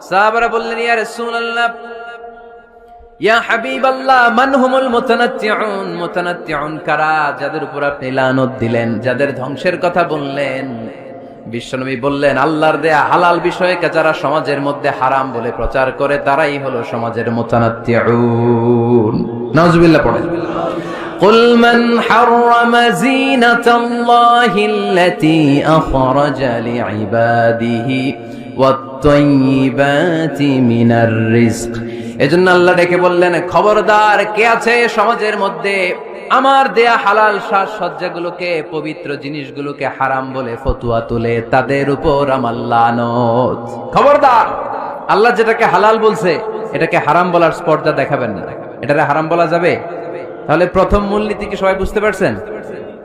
সাহাবারা বললেন, ইয়া রাসূলুল্লাহ, ইয়া হাবিবাল্লাহ, মান হুমুল মুতানাত্তিউন? মুতানাত্তিউন কারা? যাদের উপর আপনি লানত দিলেন, যাদের ধ্বংসের কথা বললেন। বিশ্বনবী বললেন, আল্লাহর দেয়া হালাল বিষয়কে যারা সমাজের মধ্যে হারাম বলে প্রচার করে, তারাই হলো সমাজের মুতানাত্তিউন। নাউজুবিল্লাহ পড়েন। قل من حرم زينة الله التي أخرج لعباده والطيبات من الرزق এজন্য আল্লাহ ডেকে বললেন খবরদার কে আছে সমাজের মধ্যে আমার দেয়া হালাল সাজসজ্জাগুলোকে পবিত্র জিনিসগুলোকে হারাম বলে ফতুয়া তুলে তাদের উপর আমার লানত খবরদার আল্লাহ যেটাকে হালাল বলছে এটাকে হারাম বলার স্পর্ধা দেখাবেন না এটারে হারাম বলা যাবে তাহলে প্রথম মূলনীতি কি সবাই বুঝতে পারছেন?